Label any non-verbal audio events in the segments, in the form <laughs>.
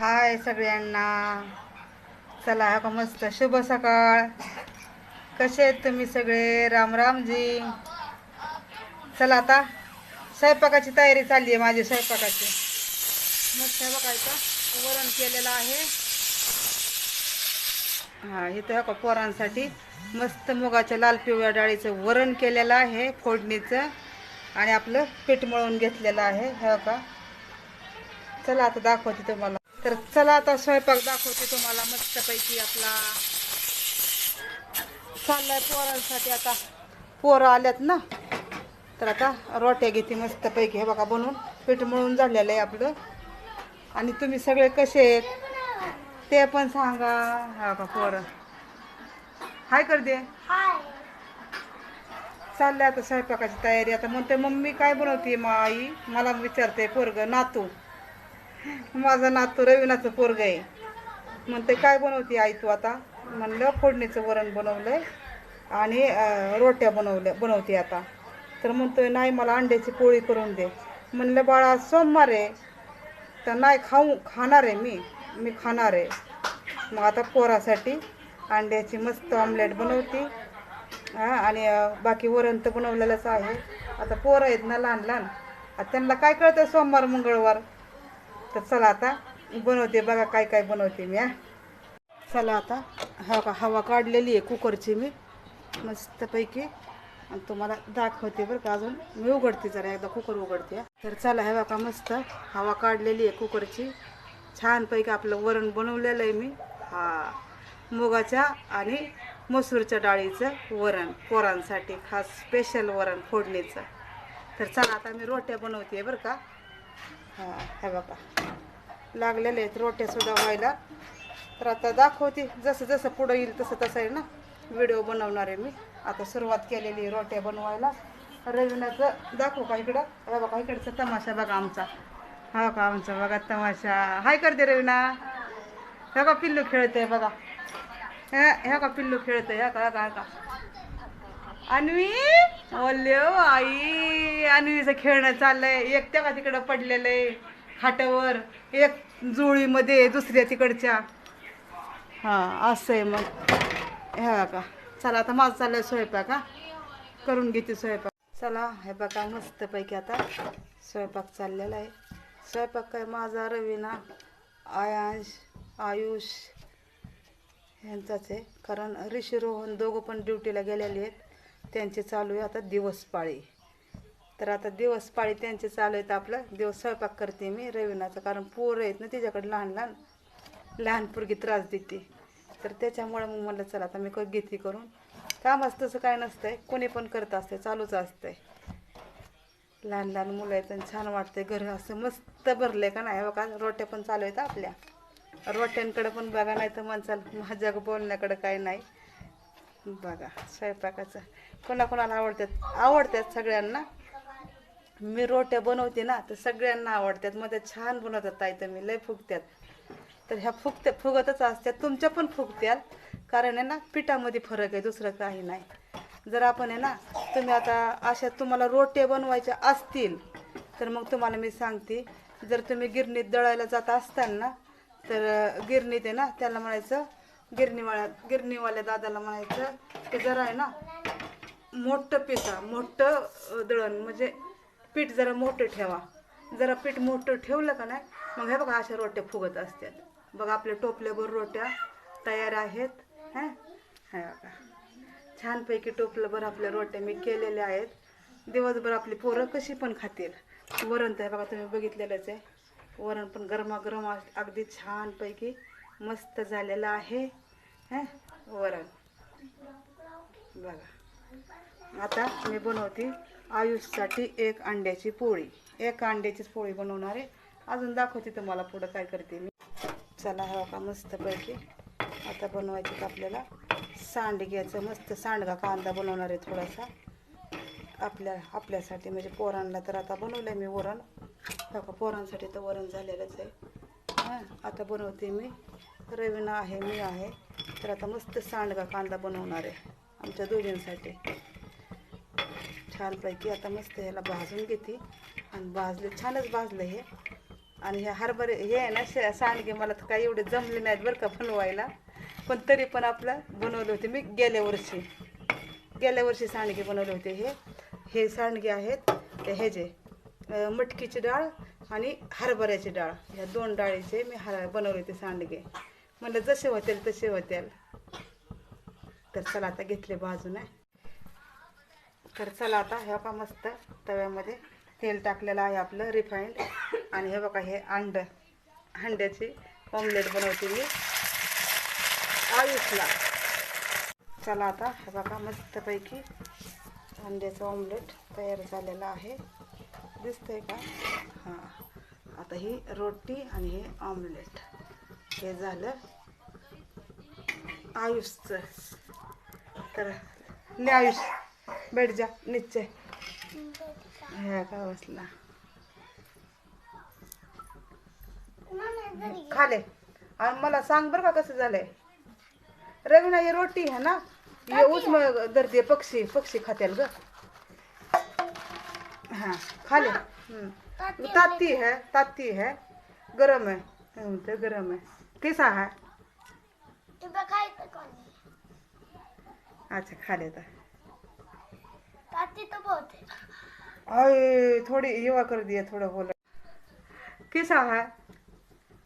हाय सगळ्यांना. चला हा का मस्त शुभ सकाळ. कसे आहेत तुम्ही सगळे? राम रामजी. चला आता स्वयंपाकाची तयारी चालली आहे माझी स्वयंपाकाची. मग स्वयंपाकाचं बघायचं वरण केलेलं आहे. हा इथं हा का पोरांसाठी मस्त मुगाच्या लाल पिवळ्या डाळीचं वरण केलेलं आहे फोडणीचं. आणि आपलं पीठ मळून घेतलेलं आहे हे का. चला आता दाखवते तुम्हाला. तर चला आता स्वयंपाक दाखवते तुम्हाला मस्तपैकी आपला. चाललाय पोरांसाठी आता. पोरं आल्यात ना? तर आता रोट्या घेते मस्तपैकी. हे बघा बनवून पीठ मळून झालेलं आहे आपलं. आणि तुम्ही सगळे कसे आहेत? ते पण सांगा. हा का पोरं. हाय कर दे चाललंय आता स्वयंपाकाची तयारी. आता म्हणते मम्मी काय बनवते मा आई? मला विचारते पोरग नातू. माझा नातू रवीनाचं पोरग आहे. म्हणते काय बनवते आई तू आता? म्हणलं फोडणीचं वरण बनवलंय आणि रोट्या बनवल्या बनवते आता. तर म्हणतोय नाही मला अंड्याची पोळी करून दे. म्हणलं बाळा सोमवार आहे तर नाही खाऊ खाणार आहे मी मी खाणार आहे. मग आता पोरासाठी अंड्याची मस्त ऑमलेट बनवते. आणि बाकी वरण तर बनवलेलंच आहे. आता पोरं आहेत ना लहान लहान त्यांना काय कळतं सोमवार मंगळवार? तर चला आता बनवते बघा काय काय बनवते मी हा. चला आता. हवा का हवा काढलेली आहे कुकरची मी मस्तपैकी. आणि तुम्हाला दाखवते बरं का अजून. मी उघडते जरा एकदा कुकर उघडते तर चला हे बघा मस्त हवा काढलेली आहे कुकरची. छानपैकी आपलं वरण बनवलेलं आहे मी हा. मुगाच्या आणि मसूरच्या डाळीचं वरण पोरांसाठी खास स्पेशल वरण फोडणीचं. तर चला आता मी रोट्या बनवते बरं का. हां हे बघा. लागलेले आहेत रोटे सुद्धा व्हायला. तर आता दाखवते जसं जसं पुढं येईल तसं तसं आहे ना व्हिडिओ बनवणार आहे मी. आता सुरुवात केलेली रोट्या बनवायला. रविनाचं दाखवू का इकडं? हे बघा इकडचा तमाशा बघा आमचा. हा का आमचा बघा तमाशा. हाय करते रविना. हे का पिल्लू खेळतंय बघा. ह्या ह्या का पिल्लू खेळतंय. ह्या का ह्या का का अन्वी? ओल्ले हो आई अन्वीचं खेळणं चाललंय. एक त्या का तिकडं पडलेलं आहे खाटावर एक जुळीमध्ये दुसऱ्या तिकडच्या. हां असं आहे मग. ह्या का चला आता माझं चाललंय स्वयंपाक हा. करून घेते स्वयंपाक. चला हे बघा मस्तपैकी आता स्वयंपाक चाललेला आहे. स्वयंपाक काय माझा रवीना आयांश आयुष यांचाच आहे. कारण ऋषी रोहन दोघं पण ड्युटीला गेलेले आहेत. त्यांचे चालू आहे आता दिवसपाळी तर आता दिवस पाळी त्यांचे चालू आहेत आपलं. दिवस स्वयंपाक करते मी रवीनाचं कारण पोरं आहेत ना तिच्याकडे लहान लहान लहान पोरगी त्रास देते. तर त्याच्यामुळं मग म्हणलं चला आता मी क- घेते करून. कामच तसं काय नसतं आहे कोणी पण करत असते चालूच असतंय. लहान लहान मुलं आहेत आणि छान वाटतंय. घर असं मस्त भरलं आहे का नाही बघा. रोट्या पण चालू आहेत आपल्या. रोट्यांकडे पण बघा नाही तर म्हणचाल माझ्या बोलण्याकडं काय नाही. बघा स्वयंपाकाचं. कोणाकोणाला आवडतात? आवडतात सगळ्यांना. मी रोट्या बनवते ना तर सगळ्यांना आवडतात. मग त्या छान बनवतात ताई तर मी लय फुगत्यात. तर ह्या फुगत्या फुगतच असतात. तुमच्या पण फुगत्याल. कारण आहे ना पिठामध्ये फरक आहे दुसरं काही नाही. जर आपण आहे ना तुम्ही आता अशा तुम्हाला रोट्या बनवायच्या असतील तर मग तुम्हाला मी सांगते. जर तुम्ही गिरणीत दळायला जात असताल ना तर गिरणीत आहे ना त्याला म्हणायचं गिरणीवाळ्यात गिरणीवाल्या दादाला म्हणायचं ते जरा आहे ना मोठं पिसा मोठं दळण म्हणजे पीठ जरा मोठं ठेवा. जरा पीठ मोठं ठेवलं का नाही मग हे बघा अशा रोट्या फुगत असतात. बघा आपल्या टोपल्याभर रोट्या तयार आहेत हां? हे बघा. छानपैकी टोपल्याभर आपल्या रोट्या मी केलेल्या आहेत. दिवसभर आपली पोरं कशी पण खातील. वरण तर हे बघा तुम्ही बघितलेलंच आहे. वरण पण गरमागरम अगदी छानपैकी मस्त झालेलं आहे. हां? वरण. बघा. आता मी बनवते आयुषसाठी एक अंड्याची पोळी. एक अंड्याचीच पोळी बनवणार आहे. अजून दाखवते तुम्हाला पुढं काय करते मी. चला हवा का मस्तपैकी. आता बनवायचे का आपल्याला सांडग्याचं मस्त सांडगा कांदा बनवणार आहे थोडासा. आपल्या आपल्यासाठी म्हणजे पोरांना तर आता बनवलं आहे मी वरण. हो का पोरांसाठी तर वरण झालेलंच आहे. हां आता बनवते मी. रवीना आहे मी आहे. तर आता मस्त सांडगा कांदा बनवणार आहे आमच्या दोघींसाठी. छानपैकी आता मस्त ह्याला भाजून घेते. आणि भाजले छानच भाजलं हे. आणि ह्या हरभरे हे आहे ना शे सांडगे मला तर काही एवढे जमले नाहीत बरं का बनवायला. पण तरी पण आपलं बनवले होते मी गेल्या वर्षी. गेल्या वर्षी सांडगे बनवले होते हे. हे सांडगे आहेत हे ह्याचे मटकीची डाळ आणि हरभऱ्याची डाळ. ह्या दोन डाळीचे मी हर बनवले होते सांडगे. म्हणलं जसे होतील तसे होतील. तर चला आता घेतले बाजून. तर चला आता हे बघा मस्त तव्यामध्ये तेल टाकलेलं आहे आपलं रिफाईंड. आणि हे बघा हे अंड अंड्याची ऑमलेट बनवते मी. आयुषला. चला आता हे बघा मस्तपैकी अंड्याचं ऑमलेट तयार झालेलं आहे. दिसतंय का? हां. आता ही रोटी आणि हे ऑमलेट हे झालं. आयुषचं. तर ले आयुष. बैठ जा नीचे ह्या का बसला? खाले. आणि मला सांग बरं का कसं झालंय. रवीना ये रोटी है ना ये उसमें दर्दी पक्षी पक्षी खात्याल ग. हाँ खा ले हम्म. ताती है ताती है गरम है तो गरम है कैसा है? कोणी अच्छा खा लेता तो बहुत है अरे थोड़ी युवा कर दिया थोड़ा बोला. कैसा है?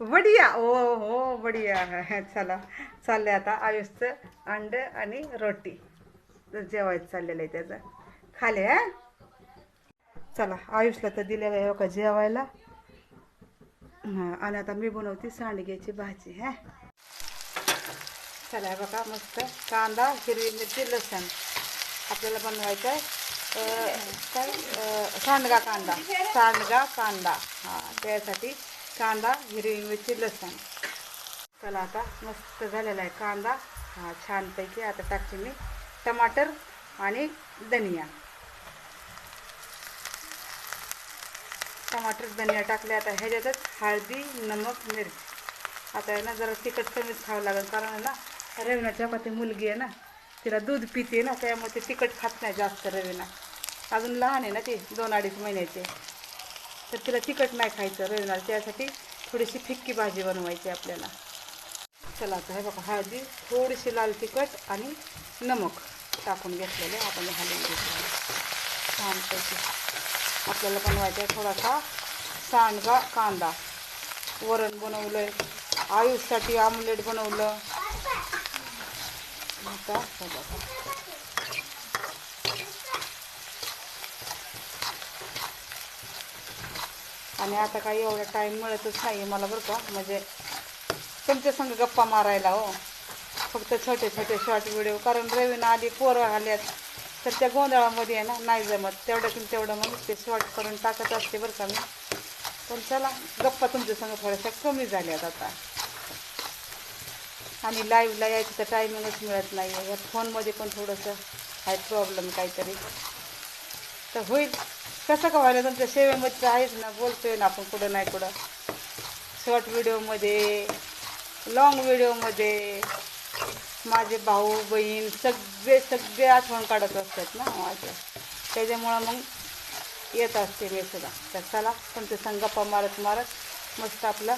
बढ़िया ओ हो बढ़िया है चला चाललंय आता आयुषचं अंड आणि रोटी. जेवायचं चाललेलं आहे त्याचं. खाले हा? चला आयुषला तर दिलेलं आहे का जेवायला. हां आणि आता मी बनवते सांडग्याची भाजी हा. चला बघा मस्त कांदा हिरवी मिरची लसण. आपल्याला बनवायचं आहे काय? सांडगा कांदा. सांडगा कांदा. हां त्यासाठी कांदा हिरवी मिरची लसण. चला आता मस्त झालेला आहे कांदा. हा छानपैकी आता टाकते मी टमाटर आणि धनिया. टमाटर धनिया टाकले. आता ह्याच्यातच हळदी नमक मिरची. आता आहे ना जरा तिखट कमीच खावं लागेल. कारण आहे ना रवीनाच्या का मुलगी आहे ना तिला दूध पिते ना त्यामुळे ते तिखट खात नाही जास्त रवीना. अजून लहान आहे ना ती दोन अडीच महिन्याचे. तर तिला तिखट नाही खायचं रवीनाला. त्यासाठी थोडीशी फिक्की भाजी बनवायची आपल्याला. चला आता हे बघा हळदी थोडीशी लाल तिखट आणि नमक टाकून घेतलेलं आपण हे हलवून घेतलेलं छानपैकी आपल्याला बनवायचा आहे थोडासा सांडगा कांदा. वरण बनवलं आहे आयुषसाठी आमलेट बनवलं. आता आणि आता काही एवढा टाईम मिळतच नाही मला बरं का. म्हणजे तुमच्या संग गप्पा मारायला हो. फक्त छोटे छोटे शॉर्ट व्हिडिओ कारण रवीना आधी पोरं आल्यात. तर त्या गोंधळामध्ये आहे ना नाही जमत. तेवढं की तेवढं मग ते शॉर्ट करून टाकत असते बरं का मी. पण चला गप्पा तुमच्या संग थोड्याशा कमी झाल्यात आता. आणि लाईव्हला यायचं तर टायमिंगच मिळत नाही. आहे या फोनमध्ये पण थोडंसं आहे प्रॉब्लेम काहीतरी. तर होईल. कसं का व्हायला तुमच्या सेवेमध्ये तर आहेच ना बोलतोय ना आपण कुठं नाही कुठं. शॉर्ट व्हिडिओमध्ये लाँग व्हिडिओमध्ये माझे भाऊ बहीण सगळे सगळे आठवण काढत असतात ना माझ्या. त्याच्यामुळं मग येत असते मी सुद्धा. तर चला तुमच्या संग गप्पा मारत मारत मस्त आपलं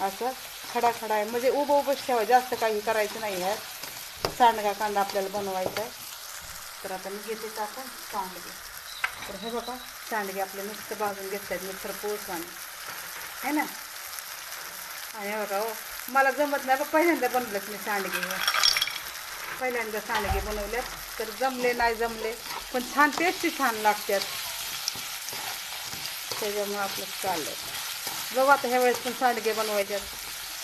असं खडा खडा आहे. म्हणजे उभं उभंच ठेवा. जास्त काही करायचं नाही आहे सांडगा कांदा आपल्याला बनवायचा आहे. तर आता मी घेते टाकून सांडगे. तर हे बघा सांडगे आपले मस्त भाजून घेतात मिक्सर पोचवाने है ना? आणि बघा हो. मला जमत नाही. बघ पहिल्यांदा बनवलंच मी सांडगे. पहिल्यांदा सांडगे बनवल्यात. तर जमले नाही जमले पण छान टेस्टी छान लागतात. त्याच्यामुळं आपलं चाललं बघू आता ह्या वेळेस पण सांडगे बनवायच्यात.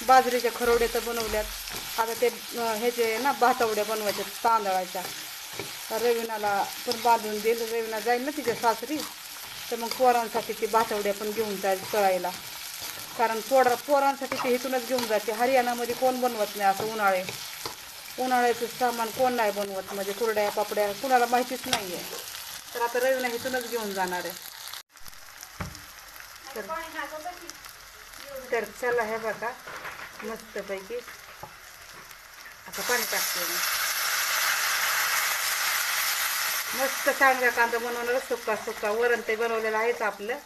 बाजरीच्या खरवड्या तर बनवल्यात. आता ते ह्याचे ना भातवड्या बनवायच्यात तांदळाच्या. रविनाला पण बांधून देईल. रविना जाईल ना तिच्या सासरी. तर मग पोरांसाठी ती भातवड्या पण घेऊन जाईल तळायला. कारण पोरा पोरांसाठी ते इथूनच घेऊन जाते. हरियाणामध्ये कोण बनवत नाही असं उन्हाळे. उन्हाळ्याचं सामान कोण नाही बनवत? म्हणजे कुरड्या पापड्या कुणाला माहितीच नाही आहे तर आता रविना इथूनच घेऊन जाणार आहे. तर तर चला हे बघा. मस्तपैकी. आता पाणी टाकते मी. मस्त चांगला कांदा बनवणार सुक्का सुक्का वरण ते बनवलेलं आहेच आपलं.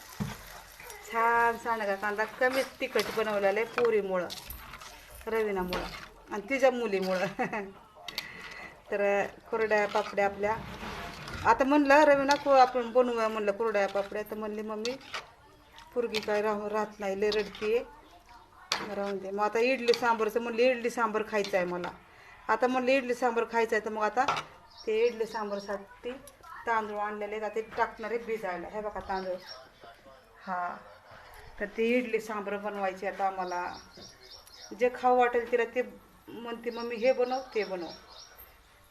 छान सांडगा कांदा कमीच तिखट बनवलेला आहे पोरीमुळं रवीनामुळं आणि तिच्या मुलीमुळं. <laughs> तर कुरड्या पापड्या आपल्या. आता म्हणलं रवीना को आपण बनवूया म्हणलं कुरड्या पापड्या. तर म्हणली मम्मी पोरगी काय राहू राहत नाही लय रडतीये. राहून दे. मग आता इडली सांबारचं म्हणलं इडली सांबर खायचं आहे मला. आता म्हणलं इडली सांबर खायचं आहे तर मग आता ते इडली सांबरसाठी तांदूळ आणलेले आहेत. आता ते टाकणार आहे भिजायला. हे बघा तांदूळ. हां. तर ती इडली सांबर बनवायची आता आम्हाला. जे खाऊ वाटेल तिला ते म्हणते मम्मी हे बनव ते बनव.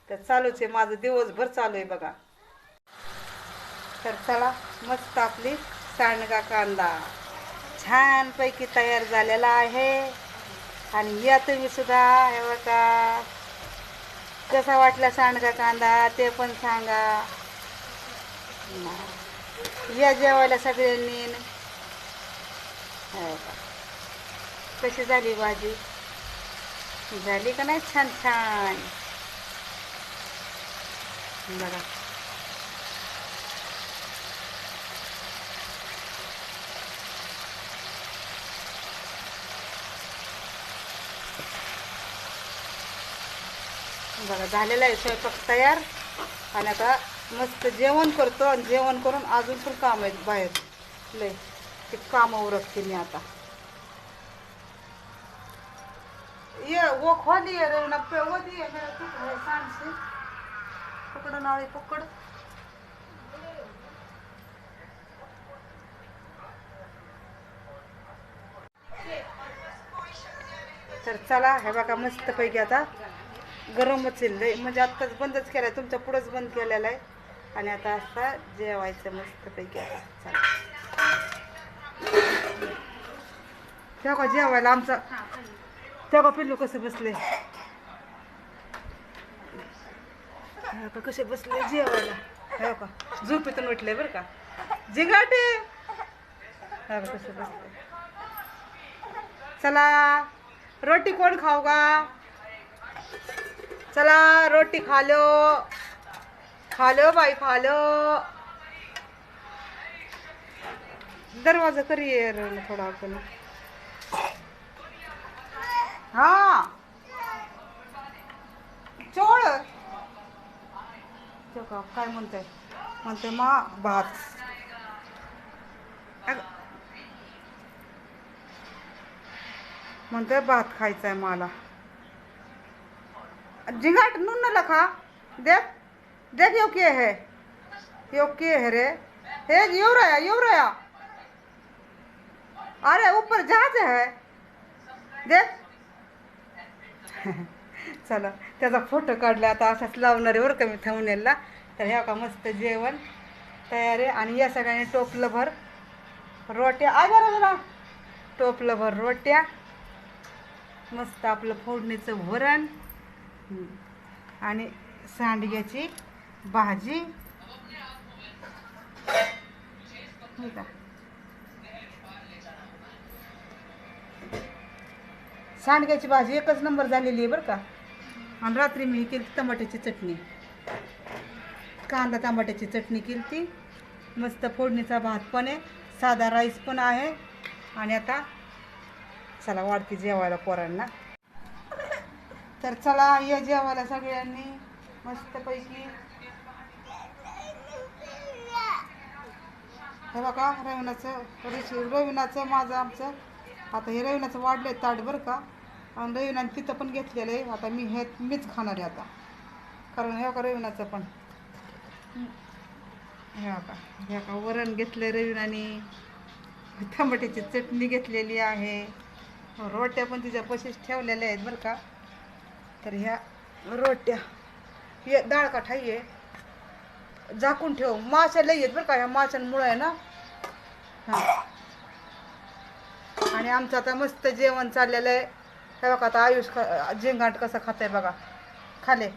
तर चालूच आहे माझं दिवसभर चालू आहे बघा. तर चला मस्त आपली सांडगा कांदा छानपैकी तयार झालेला आहे. आणि या तुम्ही सुद्धा हे बघा. कसा वाटला सांडगा कांदा ते पण सांगा. या जेवायला सगळ्यांनी हो का? कशी झाली भाजी? झाली का नाही? छान छान. बघा. बघा झालेला आहे स्वयंपाक तयार. आणि आता मस्त जेवण करतो आणि जेवण करून अजून पण काम आहेत बाहेर. लय. ते काम उरकते मी आता. ये वो खोली है रे ना पे वो दिए मेरा टूट है सांड से पकड़ नाली पकड़. तर चला हे बघा मस्तपैकी आता गरमच येईल लय. म्हणजे आत्ताच बंदच केलाय तुमच्या पुढंच बंद केलेला आहे. आणि आता असता जेवायचं मस्तपैकी आता चला. तेव्हा जेवायला आमचं तेव्हा पिल्लू कसं बसले? हे का कसे बसले जेवायला. हे का झोपेतून उठले बरं का? जिगाटे! हे कसे बसले. चला रोटी कोण खाऊ का चला रोटी खा लो. खा लो बाई खा लो. दरवाजा करी ये रे थोडा आपण. हा. चोळ. काय म्हणते म्हणते मा भात. म्हणते भात खायचा आहे मला. झिंगाट नून न लखा. देख. देख यो के है. यो के है रे. हे यो रहा यो रहा अरे ऊपर जहाज है. देख. चला त्याचा फोटो काढला आता असाच लावणार आहे बरं का मी थंबनेलला तर ह्या का मस्त जेवण तयार आहे. आणि या सगळ्यांनी टोपलं भर रोट्या आजार जरा टोपलं भर रोट्या. मस्त आपलं फोडणीचं वरण आणि सांडग्याची भाजी. का सांडग्याची भाजी एकच नंबर झालेली आहे बरं का. आणि रात्री मी केली टमाट्याची चटणी. कांदा टमाट्याची चटणी केली ती. मस्त फोडणीचा भात पण आहे साधा राईस पण आहे. आणि आता चला वाढते जेवायला पोरांना. तर चला या जेवायला सगळ्यांनी मस्तपैकी. हे बघा रविनाचं रविनाचं माझं आमचं. आता हे रविनाचं वाढलं आहे ताट बरं का. रविनाने तिथं पण घेतलेलं आहे. आता मी हे मीच खाणार आहे आता. कारण हे का रविनाचं पण? हे का हे का वरण घेतलं रविनानी. टमाट्याची चटणी घेतलेली आहे. रोट्या पण तिच्या पशीच ठेवलेल्या आहेत बरं का. तर ह्या रोट्या हे डाळ काठ आहे. झाकून ठेव. माश्या लई आहेत बरं का ह्या माशांमुळं आहे ना. हां. आणि आमचं आता मस्त जेवण चाललेलं आहे. हे बघा आता आयुष झिंगाट कसं खात आहे बघा. खाले.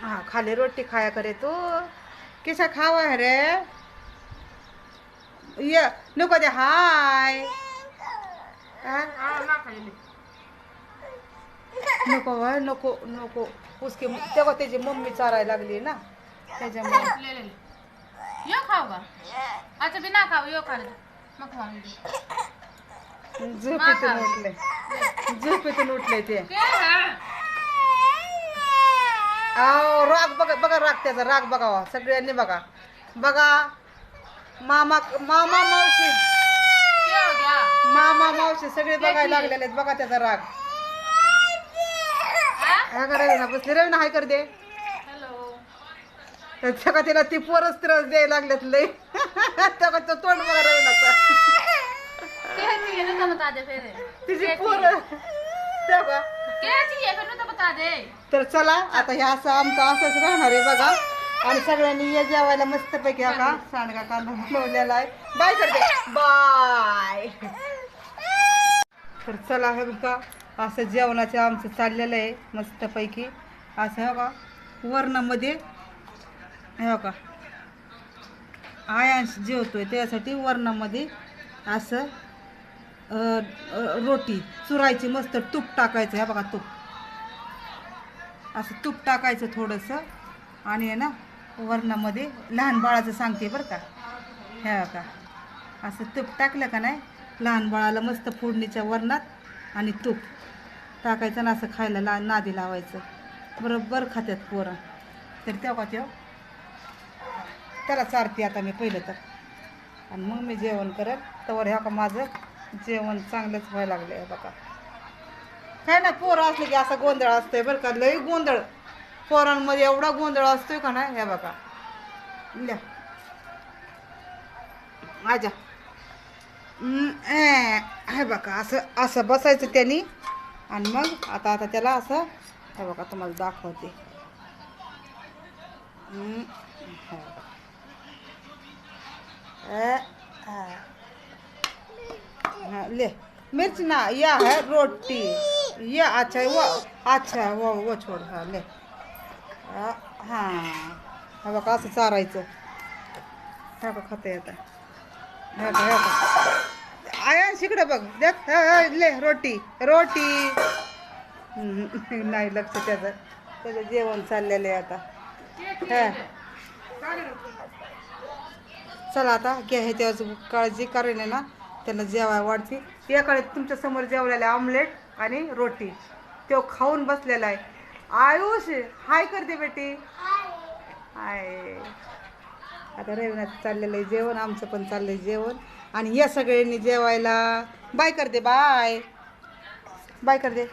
हा खाली रोटी खाया करे तू. किसा खावा है रे? ये नको दे हाय. नको वय नको नको. उसकी तेव्हा त्याची मम्मी चारायला लागली ना. त्याच्यामुळे. यो खाऊगा अच्छा बिना खाऊ यो खा मग खाऊंगी झोपेतून उठले. झोपेतून उठले ते. है? अहो राग बघा बघा राग त्याचा राग बघावा सगळ्यांनी बघा. बघा मामा मामा मावशी. हो मामा मावशी सगळे बघायला लागलेले आहेत. बघा त्याचा राग. हाँ? हा का रवीना बसली? रवीना हाय कर दे. का तिला ती पोरच त्रास द्यायला लागल्यात लय का तो तोंड बघा तिची पोर. तर चला आता हे असं आमचं असंच राहणार आहे बघा. आणि सगळ्यांनी या जेवायला मस्तपैकी हा का? सांडगा कांदा बनवलेला आहे. बाय करते. बाय. तर चला हे बघा असं जेवणाचं आमचं चाललेलं आहे मस्तपैकी. असं हे बघा वरणामध्ये हो हे बघा आयांश आहे त्यासाठी वरणामध्ये असं रोटी चुरायची मस्त तूप टाकायचं. हे बघा तूप. असं तूप टाकायचं थोडंसं आणि आहे ना वरणामध्ये लहान बाळाचं सांगते बरं का. हे का असं तूप टाकलं का नाही लहान बाळाला मस्त फोडणीच्या वरणात आणि तूप टाकायचं ना असं खायला ला नादी लावायचं. बरोबर खात्यात पोरं. तर तेव्हा का तेव्हा त्याला चारते आता मी पहिलं तर. आणि मग मी जेवण करत तवर ह्या का माझं जेवण चांगलंच व्हायला लागलं आहे बघा. काय ना पोरं असले की असा गोंधळ असतोय बरं का लई गोंधळ. पोरांमध्ये एवढा गोंधळ असतोय का नाही हे बघा. ल्या आजा. ए, हे बघा असं असं बसायचं त्यांनी. आणि मग आता आता त्याला असं हे बघा तुम्हाला दाखवते हम्म, हे बघा. ए, आ. हाँ, ले. मिर्च ना यह है रोटी. ये अच्छा वो अच्छा वो वो छोड़ हाँ ले. हां हाँ. हा बघा असं चारायचं. हा बघ खाते आता. हे का हे बघ. आया शिकडे बघ. देख ले रोटी. रोटी. <laughs> नाही लक्ष त्याचं त्याचं जेवण चाललेलं आहे आता. हां. चला आता घ्या हे तेव्हा काळजी कारण आहे ना. त्यांना जेवाय वाढते. याकडे तुमच्यासमोर जेवलेलं आहे ऑमलेट आणि रोटी. तो खाऊन बसलेला आहे. आयुष हाय करते बेटी. हाय आता रविनाथ चाललेलं आहे जेवण आमचं पण चाललंय जेवण. आणि या सगळ्यांनी जेवायला. बाय करते बाय बाय करते.